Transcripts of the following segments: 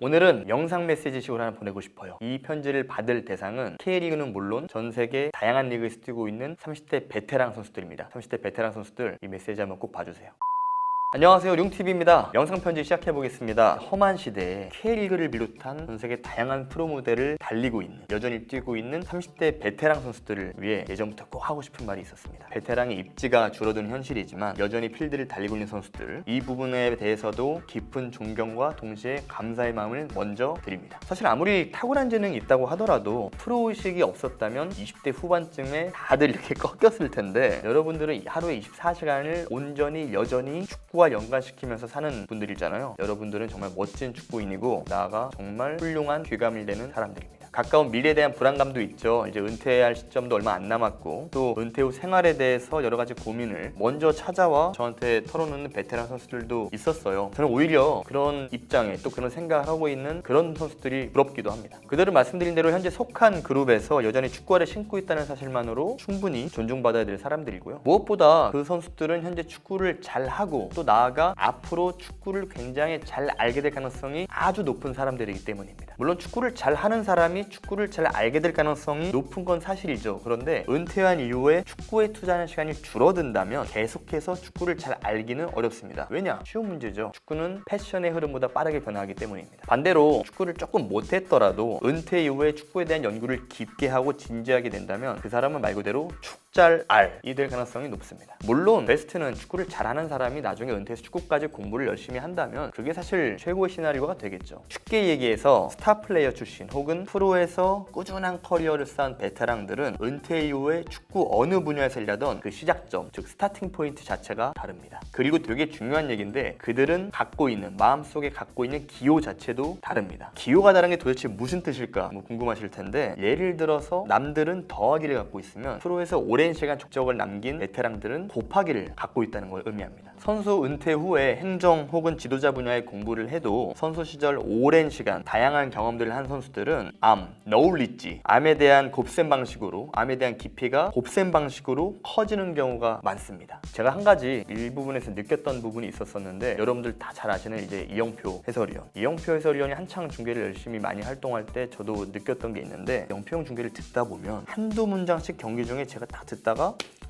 오늘은 영상 메시지식으로 하나 보내고 싶어요. 이 편지를 받을 대상은 K리그는 물론 전 세계 다양한 리그에서 뛰고 있는 30대 베테랑 선수들입니다. 30대 베테랑 선수들 이 메시지 한번 꼭 봐주세요. 안녕하세요. 룡TV입니다. 영상 편지 시작해 보겠습니다. 험한 시대에 K리그를 비롯한 전 세계 다양한 프로 무대를 달리고 있는 여전히 뛰고 있는 30대 베테랑 선수들을 위해 예전부터 꼭 하고 싶은 말이 있었습니다. 베테랑의 입지가 줄어드는 현실이지만 여전히 필드를 달리고 있는 선수들 이 부분에 대해서도 깊은 존경과 동시에 감사의 마음을 먼저 드립니다. 사실 아무리 탁월한 재능이 있다고 하더라도 프로의식이 없었다면 20대 후반쯤에 다들 이렇게 꺾였을 텐데 여러분들은 하루에 24시간을 온전히 여전히 축구와 연관시키면서 사는 분들이잖아요. 여러분들은 정말 멋진 축구인이고 나아가 정말 훌륭한 귀감을 내는 사람들입니다. 가까운 미래에 대한 불안감도 있죠. 이제 은퇴할 시점도 얼마 안 남았고 또 은퇴 후 생활에 대해서 여러 가지 고민을 먼저 찾아와 저한테 털어놓는 베테랑 선수들도 있었어요. 저는 오히려 그런 입장에 또 그런 생각을 하고 있는 그런 선수들이 부럽기도 합니다. 그대로 말씀드린 대로 현재 속한 그룹에서 여전히 축구화를 신고 있다는 사실만으로 충분히 존중받아야 될 사람들이고요. 무엇보다 그 선수들은 현재 축구를 잘 하고 또 나아가 앞으로 축구를 굉장히 잘 알게 될 가능성이 아주 높은 사람들이기 때문입니다. 물론 축구를 잘 하는 사람이 축구를 잘 알게 될 가능성이 높은 건 사실이죠. 그런데 은퇴한 이후에 축구에 투자하는 시간이 줄어든다면 계속해서 축구를 잘 알기는 어렵습니다. 왜냐? 쉬운 문제죠. 축구는 패션의 흐름보다 빠르게 변화하기 때문입니다. 반대로 축구를 조금 못했더라도 은퇴 이후에 축구에 대한 연구를 깊게 하고 진지하게 된다면 그 사람은 말 그대로 축 잘 알이 될 가능성이 높습니다. 물론 베스트는 축구를 잘하는 사람이 나중에 은퇴해서 축구까지 공부를 열심히 한다면 그게 사실 최고의 시나리오가 되겠죠. 쉽게 얘기해서 스타 플레이어 출신 혹은 프로에서 꾸준한 커리어를 쌓은 베테랑들은 은퇴 이후에 축구 어느 분야에서 일하던 그 시작점, 즉 스타팅 포인트 자체가 다릅니다. 그리고 되게 중요한 얘기인데 그들은 갖고 있는 마음속에 갖고 있는 기호 자체도 다릅니다. 기호가 다른 게 도대체 무슨 뜻일까 뭐 궁금하실 텐데 예를 들어서 남들은 더하기를 갖고 있으면 프로에서 오랜 시간 족적을 남긴 베테랑들은 곱하기를 갖고 있다는 걸 의미합니다. 선수 은퇴 후에 행정 혹은 지도자 분야의 공부를 해도 선수 시절 오랜 시간 다양한 경험들을 한 선수들은 암, 너울리지, 암에 대한 곱셈 방식으로 암에 대한 깊이가 곱셈 방식으로 커지는 경우가 많습니다. 제가 한 가지 일부분에서 느꼈던 부분이 있었었는데 여러분들 다 잘 아시는 이제 이영표 해설위원. 이영표 해설위원이 한창 중계를 열심히 많이 활동할 때 저도 느꼈던 게 있는데 영표 형 중계를 듣다 보면 한두 문장씩 경기 중에 제가 다 듣 다가 아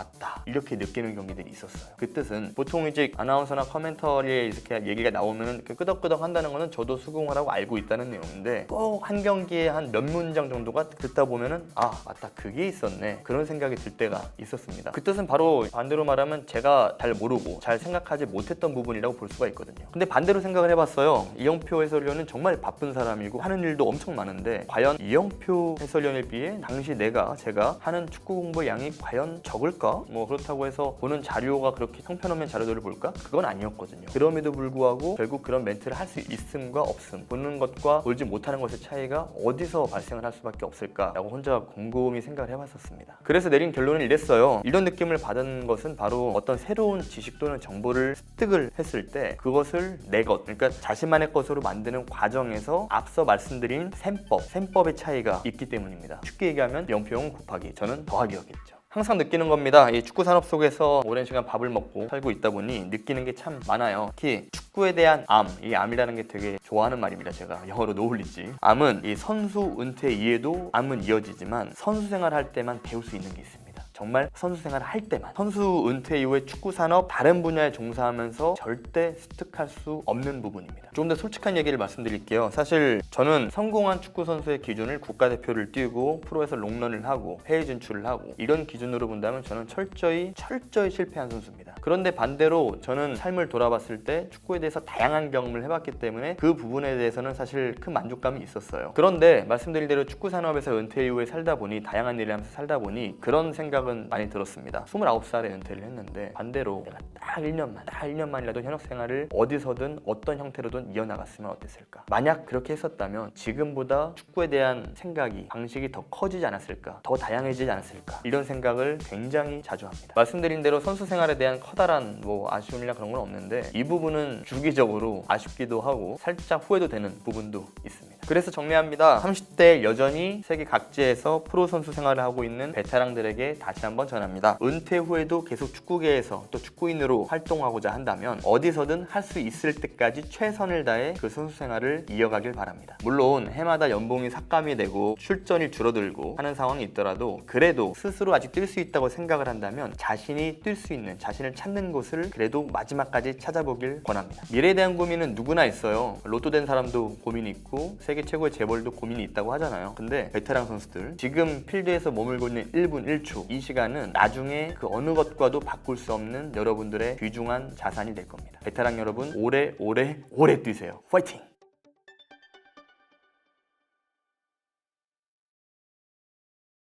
맞다. 이렇게 느끼는 경기들이 있었어요. 그 뜻은 보통 이제 아나운서나 커멘터리에 이렇게 얘기가 나오면 끄덕끄덕 한다는 거는 저도 수긍을 하고 알고 있다는 내용인데 꼭 한 경기에 한 몇 문장 정도가 듣다 보면은 아 맞다. 그게 있었네. 그런 생각이 들 때가 있었습니다. 그 뜻은 바로 반대로 말하면 제가 잘 모르고 잘 생각하지 못했던 부분이라고 볼 수가 있거든요. 근데 반대로 생각을 해봤어요. 이영표 해설위원은 정말 바쁜 사람이고 하는 일도 엄청 많은데 과연 이영표 해설위원에 비해 당시 내가 제가 하는 축구 공부 양이 과연 적을까? 뭐 그렇다고 해서 보는 자료가 그렇게 형편없는 자료들을 볼까? 그건 아니었거든요. 그럼에도 불구하고 결국 그런 멘트를 할 수 있음과 없음, 보는 것과 보지 못하는 것의 차이가 어디서 발생을 할 수밖에 없을까라고 혼자 곰곰이 생각을 해봤었습니다. 그래서 내린 결론은 이랬어요. 이런 느낌을 받은 것은 바로 어떤 새로운 지식 또는 정보를 습득을 했을 때 그것을 내 것, 그러니까 자신만의 것으로 만드는 과정에서 앞서 말씀드린 셈법, 셈법의 차이가 있기 때문입니다. 쉽게 얘기하면 영표용 곱하기, 저는 더하기였겠죠. 항상 느끼는 겁니다. 이 축구 산업 속에서 오랜 시간 밥을 먹고 살고 있다 보니 느끼는 게 참 많아요. 특히 축구에 대한 암, 이 암이라는 게 되게 좋아하는 말입니다. 제가 영어로 노을리지. 암은 이 선수 은퇴 이후에도 암은 이어지지만 선수 생활할 때만 배울 수 있는 게 있습니다. 정말 선수 생활을 할 때만 선수 은퇴 이후에 축구 산업 다른 분야에 종사하면서 절대 습득할 수 없는 부분입니다. 좀 더 솔직한 얘기를 말씀드릴게요. 사실 저는 성공한 축구 선수의 기준을 국가대표를 뛰고 프로에서 롱런을 하고 해외 진출을 하고 이런 기준으로 본다면 저는 철저히 철저히 실패한 선수입니다. 그런데 반대로 저는 삶을 돌아봤을 때 축구에 대해서 다양한 경험을 해봤기 때문에 그 부분에 대해서는 사실 큰 만족감이 있었어요. 그런데 말씀드린 대로 축구 산업에서 은퇴 이후에 살다 보니 다양한 일을 하면서 살다 보니 그런 생각 은 많이 들었습니다. 29살에 은퇴를 했는데 반대로 내가 딱 1년만 딱 1년만이라도 현역 생활을 어디서든 어떤 형태로든 이어나갔으면 어땠을까? 만약 그렇게 했었다면 지금보다 축구에 대한 생각이 방식이 더 커지지 않았을까? 더 다양해지지 않았을까? 이런 생각을 굉장히 자주 합니다. 말씀드린 대로 선수 생활에 대한 커다란 뭐 아쉬움이나 그런 건 없는데 이 부분은 주기적으로 아쉽기도 하고 살짝 후회도 되는 부분도 있습니다. 그래서 정리합니다. 30대 여전히 세계 각지에서 프로 선수 생활을 하고 있는 베테랑들에게 다시 한번 전합니다. 은퇴 후에도 계속 축구계에서 또 축구인으로 활동하고자 한다면 어디서든 할 수 있을 때까지 최선을 다해 그 선수 생활을 이어가길 바랍니다. 물론 해마다 연봉이 삭감이 되고 출전이 줄어들고 하는 상황이 있더라도 그래도 스스로 아직 뛸 수 있다고 생각을 한다면 자신이 뛸 수 있는 자신을 찾는 곳을 그래도 마지막까지 찾아보길 권합니다. 미래에 대한 고민은 누구나 있어요. 로또 된 사람도 고민이 있고 세계 최고의 재벌도 고민이 있다고 하잖아요. 근데 베테랑 선수들 지금 필드에서 머물고 있는 1분 1초 이 시간은 나중에 그 어느 것과도 바꿀 수 없는 여러분들의 귀중한 자산이 될 겁니다. 베테랑 여러분 오래 오래 오래 뛰세요. 파이팅!